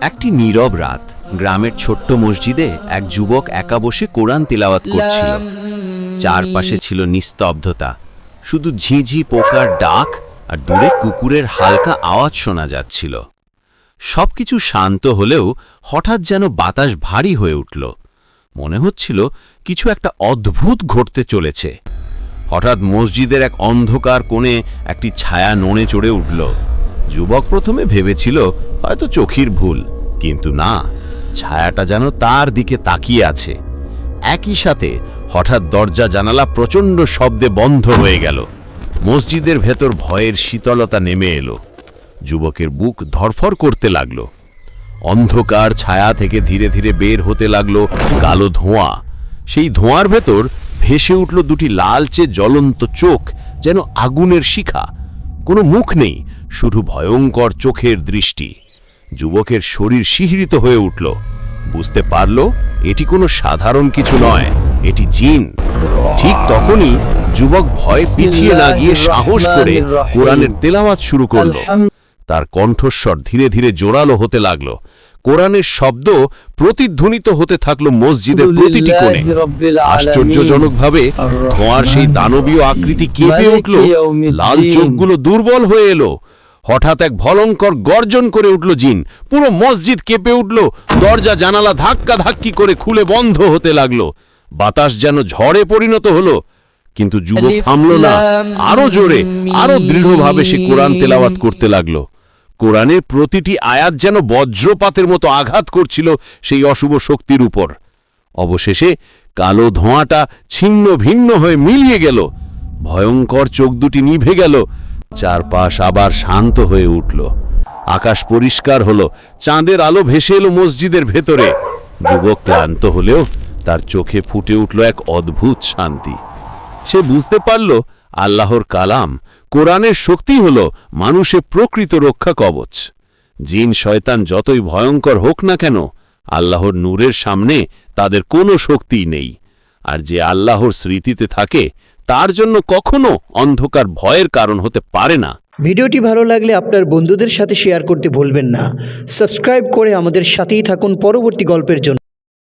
একটি নীরব রাত। গ্রামের ছোট্ট মসজিদে এক যুবক একা বসে কোরআন তিলাওয়াত করছিল। চারপাশে ছিল নিস্তব্ধতা। শুধু ঝিঝি পোকার ডাক আর দূরে কুকুরের হালকা আওয়াজ শোনা যাচ্ছিল। সবকিছু শান্ত হলেও হঠাৎ যেন বাতাস ভারী হয়ে উঠল। মনে হচ্ছিল কিছু একটা অদ্ভুত ঘটতে চলেছে। হঠাৎ মসজিদের এক অন্ধকার কোণে একটি ছায়া নড়ে চড়ে উঠল। যুবক প্রথমে ভেবেছিল হয়তো চোখের ভুল, কিন্তু না, ছায়াটা যেন তার দিকে তাকিয়ে আছে। একই সাথে হঠাৎ দরজা জানালা প্রচণ্ড শব্দে বন্ধ হয়ে গেল। মসজিদের ভেতর ভয়ের শীতলতা নেমে এলো। যুবকের বুক ধরফর করতে লাগল। অন্ধকার ছায়া থেকে ধীরে ধীরে বের হতে লাগল কালো ধোঁয়া। সেই ধোঁয়ার ভেতর ভেসে উঠল দুটি লালচে জ্বলন্ত চোখ, যেন আগুনের শিখা। কোনো মুখ নেই শুধু ভয়ঙ্কর চোখের দৃষ্টি। যুবকের শরীর শিহরিত হয়ে উঠল। বুঝতে পারল এটি কোনো সাধারণ কিছু নয় এটি জিন। ঠিক তখনই যুবক ভয় পিছিয়ে না গিয়ে সাহস করে কোরআনের তেলাওয়াত শুরু করল। তার কণ্ঠস্বর ধীরে ধীরে জোরালো হতে লাগল। কোরআনের শব্দ প্রতিধ্বনিত হতে থাকল মসজিদের প্রতিটি কোণে। আশ্চর্যজনকভাবে ধোঁয়ার সেই দানবীয় আকৃতি কেঁপে উঠল। লাল চোখগুলো দুর্বল হয়ে এলো। হঠাৎ এক ভয়ঙ্কর গর্জন করে উঠল জিন। পুরো মসজিদ কেঁপে উঠল। দরজা জানালা ধাক্কা ধাক্কি করে খুলে বন্ধ হতে লাগল। বাতাস যেন ঝড়ে পরিণত হলো। কিন্তু যুবক থামল না। আরও জোরে আরও দৃঢ়ভাবে সে কোরআন তেলাওয়াত করতে লাগল। কোরআনের প্রতিটি আয়াত যেন বজ্রপাতের মতো আঘাত করছিল সেই অশুভ শক্তির উপর। অবশেষে কালো ধোঁয়াটা ছিন্ন ভিন্ন হয়ে মিলিয়ে গেল। ভয়ঙ্কর চোখ দুটি নিভে গেল। চারপাশ আবার শান্ত হয়ে উঠল। আকাশ পরিষ্কার হলো, চাঁদের আলো ভেসে এলো মসজিদের ভেতরে। যুবক ক্লান্ত হলেও তার চোখে ফুটে উঠল এক অদ্ভুত শান্তি। সে বুঝতে পারল, আল্লাহর কালাম, কোরআনের শক্তি হল মানুষের প্রকৃত রক্ষা কবচ। জিন, শয়তান যতই ভয়ঙ্কর হোক না কেন, আল্লাহর নূরের সামনে তাদের কোনো শক্তিই নেই। আর যে আল্লাহর স্মৃতিতে থাকে, তার জন্য কখনো অন্ধকার ভয়ের কারণ হতে পারে না। ভিডিওটি ভালো লাগলে আপনার বন্ধুদের সাথে শেয়ার করতে ভুলবেন না। সাবস্ক্রাইব করে আমাদের সাথেই থাকুন পরবর্তী গল্পের জন্য।